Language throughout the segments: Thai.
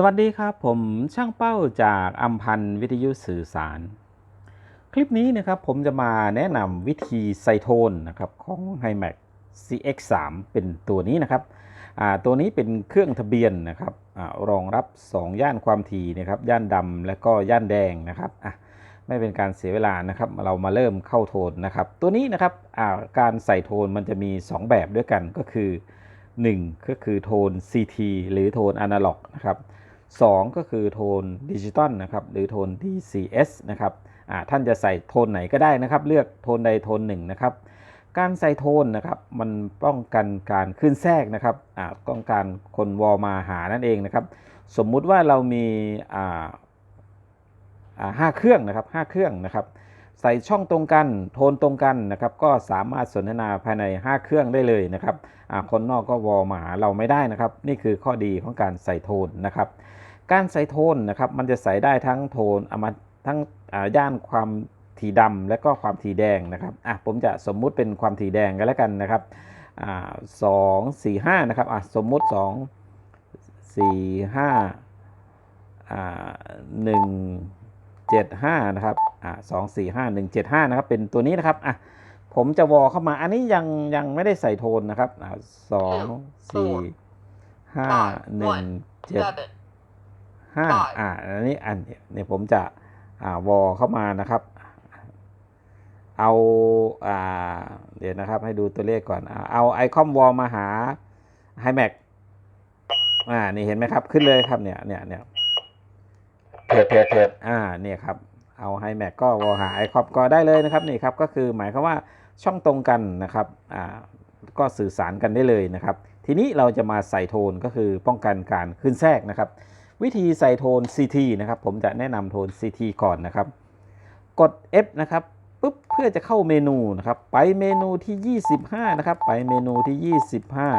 สวัสดีครับ ผมช่างเป้าจากอัมพันธ์วิทยุสื่อสาร คลิปนี้นะครับผมจะมาแนะนำวิธีไซโทนนะครับของ h i m a x CX3 เป็นตัวนี้นะครับตัวนี้เป็นเครื่องทะเบียนนะครับอรองรับ 2 ย่านความถี่นะครับย่านดำและก็ย่านแดงนะครับไม่เป็นการเสียเวลานะครับเรามาเริ่มเข้าโทนนะครับตัวนี้นะครับาการใส่โทนมันจะมี 2 แบบด้วยกันก็คือ 1 ก็คือโทน CT หรือโทนอนาล็อกนะครับ 2 ก็คือโทนดิจิตอลนะครับหรือโทน DCS นะครับท่านจะใส่โทนไหนก็ได้นะครับ เลือกโทนใดโทนหนึ่งนะครับ การใส่โทนนะครับมันป้องกันการขึ้นแทรกนะครับป้องการคนวอลมาหานั่นเองนะครับ สมมุติว่าเรามีห้าเครื่องนะครับห้าเครื่องนะครับ ใส่ช่องตรงกันโทนตรงกันนะครับ ก็สามารถสนทนาภายใน 5 เครื่องได้เลยนะครับคนนอกก็วอลมาหาเราไม่ได้นะครับ นี่คือข้อดีของการใส่โทนนะครับ การใส่โทนนะครับมันจะใส่ได้ทั้งโทนเอามาทั้งย่านความถี่ดำและก็ความถี่แดงนะครับอะผมจะสมมุติเป็นความถี่แดงกันแล้วกันนะครับสองสี่ห้านะครับอะสมมุติสองสี่ห้าอ่าหนึ่ง เจ็ดห้านะครับ อ่าสองสี่ห้าหนึ่งเจ็ดห้านะครับ เป็นตัวนี้นะครับ อะ ผมจะวอเข้ามา อันนี้ยังยังไม่ได้ใส่โทนนะครับ อ่าสองสี่ห้าหนึ่งเจ็ดห้าอ่า อันนี้อันเนี่ยผมจะ อ่าวอเข้ามานะครับ เอา อ่า เดี๋ยวนะครับ ให้ดูตัวเลขก่อนอ่าเอาไอคอมวอลมาหา h i m a x อ่า นี่เห็นไหมครับ ขึ้นเลยครับเนี่ย เนี่ยเนี่ยเพจเพจเพจ อ่าเนี่ยครับเอา h i m a x ก็วอลหาไอคอมก็ได้เลยนะครับนี่ครับก็คือหมายความว่าช่องตรงกันนะครับอ่าก็สื่อสารกันได้เลยนะครับ ทีนี้เราจะมาใส่โทนก็คือป้องกันการขึ้นแทรกนะครับ วิธีใส่โทน CT นะครับผมจะแนะนำโทน CT ก่อนนะครับ กด F นะครับปุ๊บเพื่อจะเข้าเมนูนะครับไปเมนูที่ 25 นะครับ ไปเมนูที่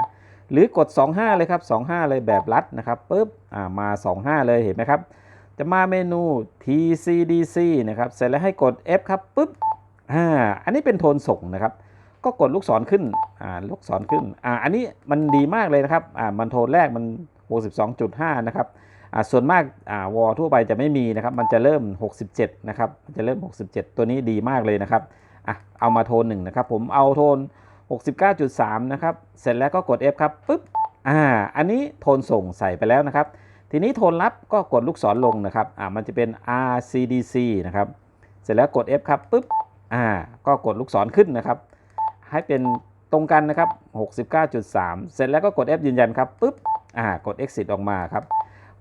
25 หรือกด 25 เลยครับ 25 เลยแบบรัดนะครับปุ๊บอ่ามา 25 เลยเห็นไหมครับ จะมาเมนู TCDC นะครับ เสร็จแล้วให้กด F ครับปุ๊บอ่าอันนี้เป็นโทนส่งนะครับ ก็กดลูกศรขึ้นอ่าลูกศรขึ้นอ่าอันนี้มันดีมากเลยนะครับอ่ามันโทนแรกมัน 62.5 นะครับอ่าส่วนมากอ่าวอทั่วไปจะไม่มีนะครับ มันจะเริ่ม 67 นะครับมันจะเริ่ม 67 ตัวนี้ดีมากเลยนะครับอะเอามาโทนหนึ่งนะครับ ผมเอาโทน 69.3 นะครับ เสร็จแล้วก็กด F ครับปึ๊บอ่าอันนี้โทนส่งใส่ไปแล้วนะครับ ทีนี้โทนรับก็กดลูกศรลงนะครับอ่ามันจะเป็น RCDC นะครับ เสร็จแล้วกด F ครับปึ๊บอ่าก็กดลูกศรขึ้นนะครับ ให้เป็นตรงกันนะครับ 69.3 เสร็จแล้วก็กด F ยืนยันครับปึ๊บอ่ากด exit ออกมาครับ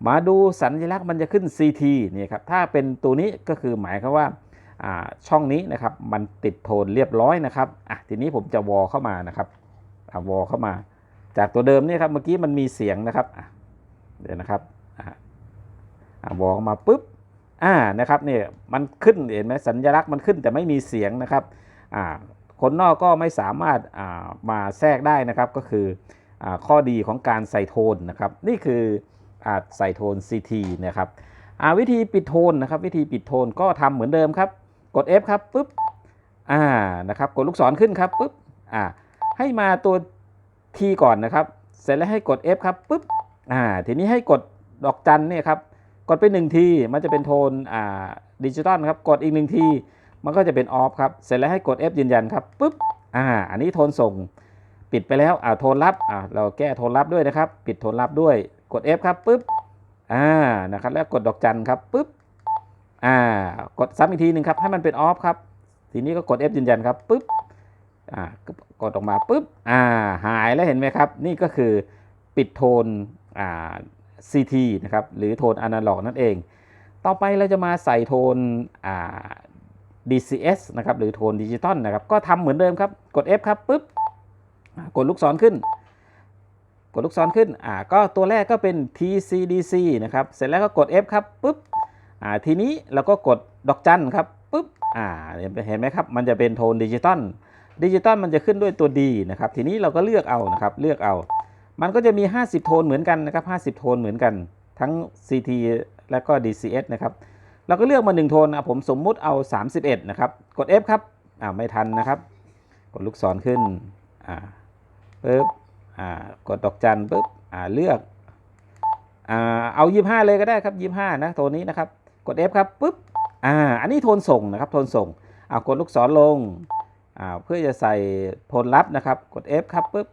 มาดูสัญลักษณ์มันจะขึ้น CT นี่ครับ ถ้าเป็นตัวนี้ก็คือหมายความว่าอ่าช่องนี้นะครับมันติดโทนเรียบร้อยนะครับอะทีนี้ผมจะวอลเข้ามานะครับอ่าวอลเข้ามา จากตัวเดิมนี่ครับเมื่อกี้มันมีเสียงนะครับเดี๋ยวนะครับ วอลมาปุ๊บอ่านะครับเนี่ยมันขึ้นเห็นไหมสัญลักษณ์มันขึ้นแต่ไม่มีเสียงนะครับอ่าคนนอกก็ไม่สามารถอ่ามาแทรกได้นะครับก็คืออ่าข้อดีของการใส่โทนนะครับ นี่คืออาใส่โทน CT นะครับอ่าวิธีปิดโทนนะครับ วิธีปิดโทนก็ทำเหมือนเดิมครับ กด F ครับปุ๊บอ่านะครับกดลูกศรขึ้นครับปุ๊บอ่าให้มาตัว T ก่อนนะครับ เสร็จแล้วให้กด F ครับปุ๊บอ่าทีนี้ให้กด ดอกจันเนี่ยครับกดไป1ทีมันจะเป็นโทนอ่าดิจิตอลครับกดอีก1ทีมันก็จะเป็นออฟครับเสร็จแล้วให้กด F ยืนยันครับปุ๊บอ่าอันนี้โทนส่งปิดไปแล้วอ่าโทนรับอ่าเราแก้โทนรับด้วยนะครับ ปิดโทนรับด้วยกด F ครับปุ๊บอ่านะครับแล้วกดดอกจันครับปุ๊บอ่ากดซ้ำอีกทีหนึ่งครับให้มันเป็นออฟครับทีนี้ก็กด F ยืนยันครับปุ๊บอ่ากดออกมาปุ๊บอ่าหายแล้วเห็นไหมครับ นี่ก็คือปิดโทนอ่า CT นะครับหรือโทนอนาล็อกนั่นเอง ต่อไปเราจะมาใส่โทนอ่า DCS นะครับหรือโทนดิจิตอลนะครับก็ทำเหมือนเดิมครับ กด F ครับปุ๊บกดลูกศรขึ้น กดลูกศรขึ้นอ่าก็ตัวแรกก็เป็น TCDC นะครับเสร็จแล้วก็กด F ครับปุ๊บอ่าทีนี้เราก็กดดอกจันครับปุ๊บอ่าเห็นไหมครับ มันจะเป็นโทนดิจิตอลดิจิตอลมันจะขึ้นด้วยตัว D นะครับทีนี้เราก็เลือกเอานะครับเลือกเอา มันก็จะมี 50 โทนเหมือนกันนะครับ 50 โทนเหมือนกัน ทั้ง CT และก็ DCS นะครับ เราก็เลือกมา 1 โทนนะผมสมมุติเอา 31 นะครับ กด F ครับ อ่าไม่ทันนะครับ กดลูกศรขึ้น อ่าปึ๊บ อ่ากดดอกจันปุ๊บ อ่าเลือก อ่าเอา 25 เลยก็ได้ครับ 25 นะตัวนี้นะครับ กด F ครับปุ๊บ อ่า อันนี้โทนส่งนะครับ โทนส่งเอากดลูกศรลง อ่าเพื่อจะใส่โทนลับนะครับ กด F ครับปุ๊บ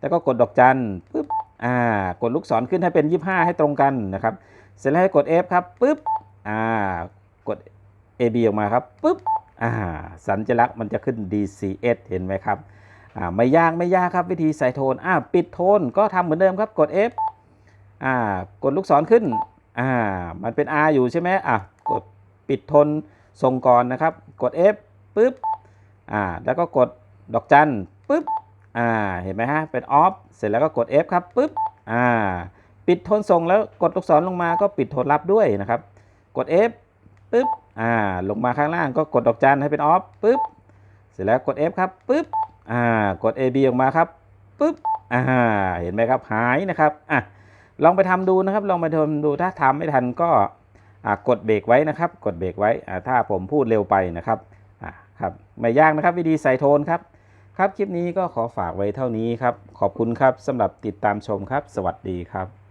แล้วก็กดดอกจันปุ๊บอ่ากดลูกศรขึ้นให้เป็น 25 ให้ตรงกันนะครับ เสร็จแล้วให้กด F ครับปุ๊บอ่ากด AB ออกมาครับปุ๊บอ่าสัญลักษณ์มันจะขึ้น DCS เห็นไหมครับอ่าไม่ยากไม่ยากครับวิธีใส่โทนอ่าปิดโทนก็ทำเหมือนเดิมครับกด F อ่ากดลูกศรขึ้นอ่ามันเป็น R อยู่ใช่ไหมอะกดปิดโทนส่งก่อนนะครับ กด F ปุ๊บอ่าแล้วก็กดดอกจันปุ๊บ อ่าเห็นไหมฮะเป็น off เสร็จแล้วก็กด F ครับปุ๊บอ่าปิดโทนส่งแล้วกดลูกศรลงมาก็ปิดโทนรับด้วยนะครับ กด F ปึ๊บอ่าลงมาข้างล่างก็กดดอกจันให้เป็นออฟปึ๊บเสร็จแล้วกด F ครับปึ๊บอ่ากด AB ออกมาครับปึ๊บอ่าเห็นไหมครับหายนะครับอะลองไปทำดูนะครับ ลองไปทำดูถ้าทำไม่ทันก็อ่ากดเบรกไว้นะครับ กดเบรกไว้อ่าถ้าผมพูดเร็วไปนะครับอ่าครับไม่ยากนะครับ วิธีใส่โทนครับ ครับคลิปนี้ก็ขอฝากไว้เท่านี้ครับ ขอบคุณครับสำหรับติดตามชมครับ สวัสดีครับ